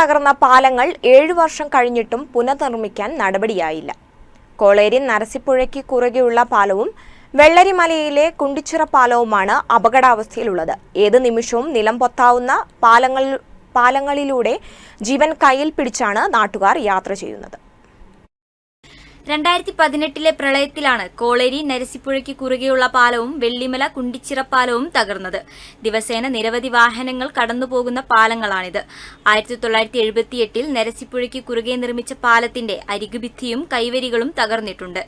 തകർന്ന പാലങ്ങൾ ഏഴു വർഷം കഴിഞ്ഞിട്ടും പുനർനിർമ്മിക്കാൻ നടപടിയായില്ല. കോളേരി നരസിപ്പുഴയ്ക്ക് കുറുകെയുള്ള പാലവും വെള്ളരിമലയിലെ കുണ്ടിച്ചിറ പാലവുമാണ് അപകടാവസ്ഥയിലുള്ളത്. ഏത് നിമിഷവും നിലം പൊത്താവുന്ന പാലങ്ങൾ പാലങ്ങളിലൂടെ ജീവൻ കയ്യിൽ പിടിച്ചാണ് നാട്ടുകാർ യാത്ര ചെയ്യുന്നത്. രണ്ടായിരത്തി പതിനെട്ടിലെ പ്രളയത്തിലാണ് കോളേരി നരസിപ്പുഴയ്ക്ക് കുറുകെയുള്ള പാലവും വെള്ളിമല കുണ്ടിച്ചിറ പാലവും തകർന്നത്. ദിവസേന നിരവധി വാഹനങ്ങൾ കടന്നുപോകുന്ന പാലങ്ങളാണിത്. ആയിരത്തി തൊള്ളായിരത്തി എഴുപത്തിയെട്ടിൽ നരസിപ്പുഴയ്ക്ക് കുറുകെ നിർമ്മിച്ച പാലത്തിന്റെ അരികുഭിത്തിയും കൈവരികളും തകർന്നിട്ടുണ്ട്.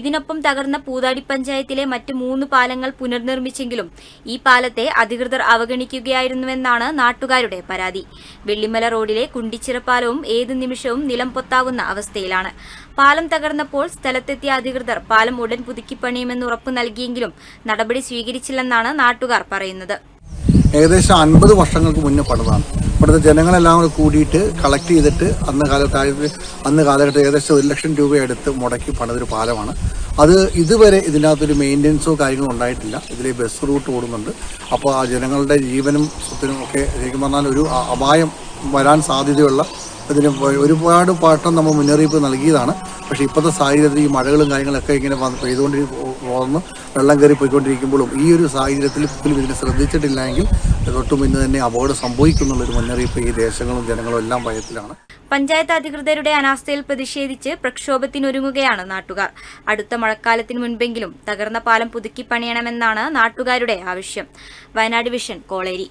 ഇതിനൊപ്പം തകർന്ന പൂതാടി പഞ്ചായത്തിലെ മറ്റ് മൂന്ന് പാലങ്ങൾ പുനർനിർമ്മിച്ചെങ്കിലും ഈ പാലത്തെ അധികൃതർ അവഗണിക്കുകയായിരുന്നുവെന്നാണ് നാട്ടുകാരുടെ പരാതി. വെള്ളിമല റോഡിലെ കുണ്ടിച്ചിറ പാലവും ഏതു നിമിഷവും നിലം പൊത്താവുന്ന അവസ്ഥയിലാണ്. പാലം തകർന്നപ്പോൾ സ്ഥലത്തെത്തിയ അധികൃതർ പാലം ഉടൻ പുതുക്കിപ്പണിയുമെന്ന് ഉറപ്പ് നൽകിയെങ്കിലും നടപടി സ്വീകരിച്ചില്ലെന്നാണ് നാട്ടുകാർ പറയുന്നത്. ഏകദേശം അൻപത് വർഷങ്ങൾക്ക് മുന്നേ പണിതാണ്. ഇവിടുത്തെ ജനങ്ങളെല്ലാം കൂടെ കൂടിയിട്ട് കളക്ട് ചെയ്തിട്ട് അന്ന് കാലത്ത് അന്ന് കാലഘട്ടം ഏകദേശം ഒരു ലക്ഷം രൂപ എടുത്ത് മുടക്കി പണിതൊരു പാലമാണ്. അത് ഇതുവരെ ഇതിനകത്തൊരു മെയിന്റെനൻസോ കാര്യങ്ങളോ ഉണ്ടായിട്ടില്ല. ഇതിലെ ബസ് റൂട്ട് ഓടുന്നുണ്ട്. അപ്പോൾ ആ ജനങ്ങളുടെ ജീവനും സ്വത്തിനും ഒക്കെ ശരിക്കും പറഞ്ഞാൽ ഒരു അപായം വരാൻ സാധ്യതയുള്ള ഇതിന് ഒരുപാട് പാട്ടം നമ്മൾ മുന്നറിയിപ്പ് നൽകിയതാണ്. പക്ഷേ ഇപ്പോഴത്തെ സാഹചര്യത്തിൽ ഈ മഴകളും കാര്യങ്ങളൊക്കെ ഇങ്ങനെ വന്ന് പെയ്തുകൊണ്ടിരി വന്ന് വെള്ളം കയറി പോയിക്കൊണ്ടിരിക്കുമ്പോഴും ഈ ഒരു സാഹചര്യത്തിൽ പോലും ഇതിനെ ശ്രദ്ധിച്ചിട്ടില്ലെങ്കിൽ തൊട്ടു മുന്നേ തന്നെ അപകടം സംഭവിക്കുന്നുള്ളൊരു മുന്നറിയിപ്പ് ഈ ദേശങ്ങളും ജനങ്ങളും എല്ലാം ഭയത്തിലാണ്. പഞ്ചായത്ത് അധികൃതരുടെ അനാസ്ഥയിൽ പ്രതിഷേധിച്ച് പ്രക്ഷോഭത്തിനൊരുങ്ങുകയാണ് നാട്ടുകാർ. അടുത്ത മഴക്കാലത്തിന് മുൻപെങ്കിലും തകർന്ന പാലം പുതുക്കി പണിയണമെന്നാണ് നാട്ടുകാരുടെ ആവശ്യം. വയനാട് വിഷൻ കോളേരി.